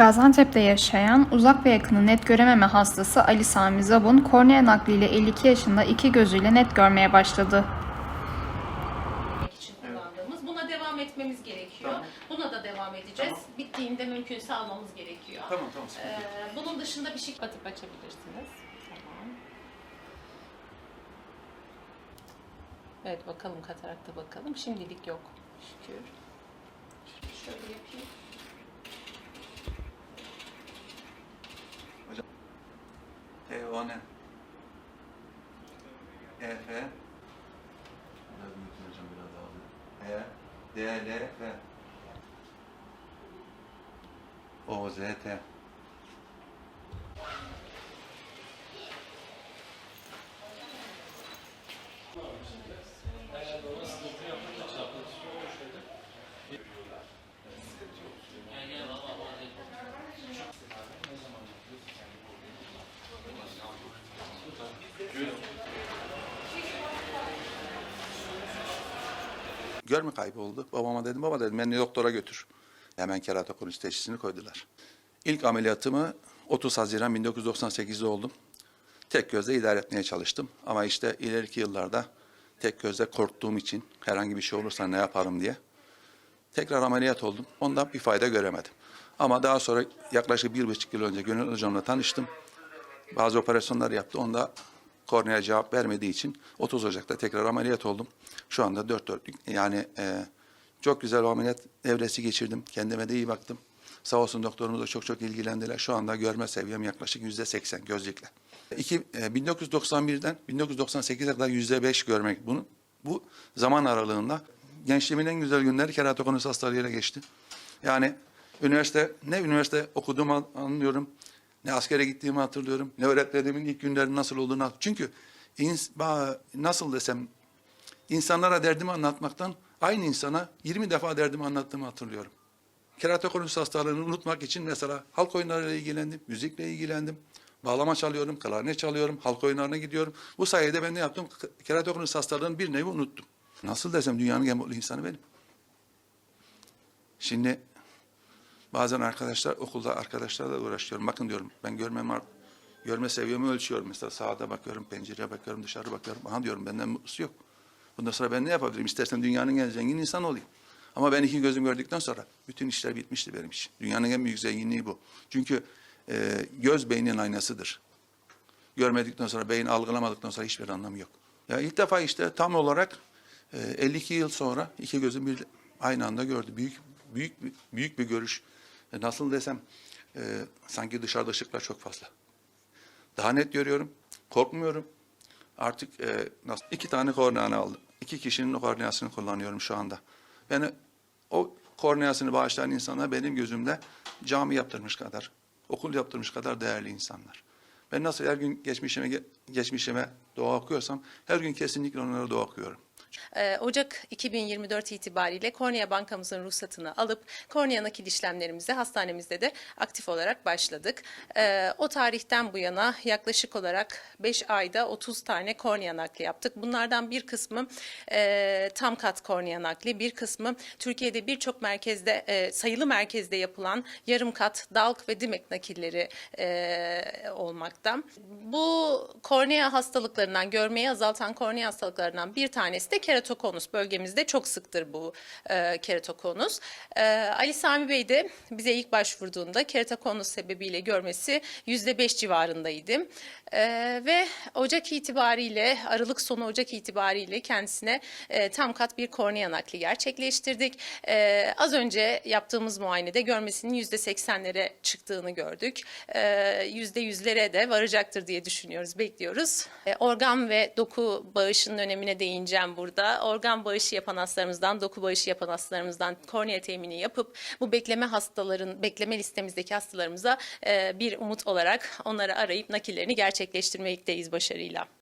Gaziantep'te yaşayan uzak ve yakını net görememe hastası Ali Sami Zabun kornea nakliyle 52 yaşında iki gözüyle net görmeye başladı. için kullandığımız. Buna devam etmemiz gerekiyor. Tamam. Buna da devam edeceğiz. Tamam. Bittiğinde mümkünse almamız gerekiyor. Tamam tamam. sıkıntı yok. Ee, bunun dışında bir şey batıp açabilirsiniz. Tamam. Evet bakalım katarakta bakalım. Şimdilik yok. Şükür. Şöyle yapayım. T O N E F Biraz büyütün hocam biraz daha hızlı. E D L F. O Z T Görme kaybı oldu. Babama dedim, baba dedim beni doktora götür. Hemen keratokonus teşhisini koydular. İlk ameliyatımı 30 Haziran 1998'de oldum. Tek gözle idare etmeye çalıştım. Ama işte ileriki yıllarda tek gözle korktuğum için herhangi bir şey olursa ne yaparım diye tekrar ameliyat oldum. Ondan bir fayda göremedim. Ama daha sonra yaklaşık bir buçuk yıl önce Gönül Hocam'la tanıştım. Bazı operasyonlar yaptı. Onda kornea cevap vermediği için 30 Ocak'ta tekrar ameliyat oldum. Şu anda dört dörtlük yani e, çok güzel ameliyat evresi geçirdim. Kendime de iyi baktım. Sağ olsun doktorumuz da çok çok ilgilendiler. Şu anda görme seviyem yaklaşık yüzde 80 gözlükle. İki, e, 1991'den 1998'e kadar yüzde 5 görmek bunu. Bu zaman aralığında gençliğimin en güzel günleri keratokonus hastalığıyla geçti. Yani üniversite ne üniversite okuduğumu anlıyorum. Ne askere gittiğimi hatırlıyorum. Ne öğretmenimin ilk günlerinin nasıl olduğunu. Çünkü nasıl desem insanlara derdimi anlatmaktan aynı insana 20 defa derdimi anlattığımı hatırlıyorum. Keratokonus hastalığını unutmak için mesela halk oyunlarıyla ilgilendim, müzikle ilgilendim. Bağlama çalıyorum, klarnet çalıyorum, halk oyunlarına gidiyorum. Bu sayede ben ne yaptım? K- Keratokonus hastalığını bir nevi unuttum. Nasıl desem dünyanın en mutlu insanı benim. Şimdi bazen arkadaşlar okulda arkadaşlarla uğraşıyorum. Bakın diyorum ben görmem görme seviyemi ölçüyorum. Mesela sağda bakıyorum, pencereye bakıyorum, dışarı bakıyorum. Aha diyorum benden mutlusu yok. Bundan sonra ben ne yapabilirim? İstersen dünyanın en zengin insan olayım. Ama ben iki gözüm gördükten sonra bütün işler bitmişti benim için. Dünyanın en büyük zenginliği bu. Çünkü e, göz beynin aynasıdır. Görmedikten sonra, beyin algılamadıktan sonra hiçbir anlamı yok. Ya ilk defa işte tam olarak e, 52 yıl sonra iki gözüm bir aynı anda gördü. Büyük büyük büyük bir görüş. E, nasıl desem e, sanki dışarıda ışıklar çok fazla. Daha net görüyorum. Korkmuyorum. Artık e, nasıl iki tane korneanı aldım. İki kişinin korneasını kullanıyorum şu anda. Beni o korneasını bağışlayan insanlar benim gözümde cami yaptırmış kadar, okul yaptırmış kadar değerli insanlar. Ben nasıl her gün geçmişime geçmişime dua okuyorsam her gün kesinlikle onlara dua okuyorum. Ee, Ocak 2024 itibariyle Kornea Bankamızın ruhsatını alıp kornea nakil işlemlerimize hastanemizde de aktif olarak başladık. Ee, O tarihten bu yana yaklaşık olarak 5 ayda 30 tane kornea nakli yaptık. Bunlardan bir kısmı e, tam kat kornea nakli, bir kısmı Türkiye'de birçok merkezde e, sayılı merkezde yapılan yarım kat, dalk ve dimek nakilleri e, olmakta. Bu kornea hastalıklarından, görmeyi azaltan kornea hastalıklarından bir tanesi de keratokonus. Bölgemizde çok sıktır bu e, keratokonus. E, Ali Sami Bey de bize ilk başvurduğunda keratokonus sebebiyle görmesi %5 civarındaydı. E, ve Ocak itibariyle, Aralık sonu Ocak itibariyle kendisine e, tam kat bir kornea nakli gerçekleştirdik. E, az önce yaptığımız muayenede görmesinin %80'lere çıktığını gördük. E, %100'lere de varacaktır diye düşünüyoruz, bekliyoruz. E, organ ve doku bağışının önemine değineceğim burada. Organ bağışı yapan hastalarımızdan, doku bağışı yapan hastalarımızdan kornea temini yapıp bu bekleme hastaların, bekleme listemizdeki hastalarımıza e, bir umut olarak onları arayıp nakillerini gerçekleştirmekteyiz başarıyla.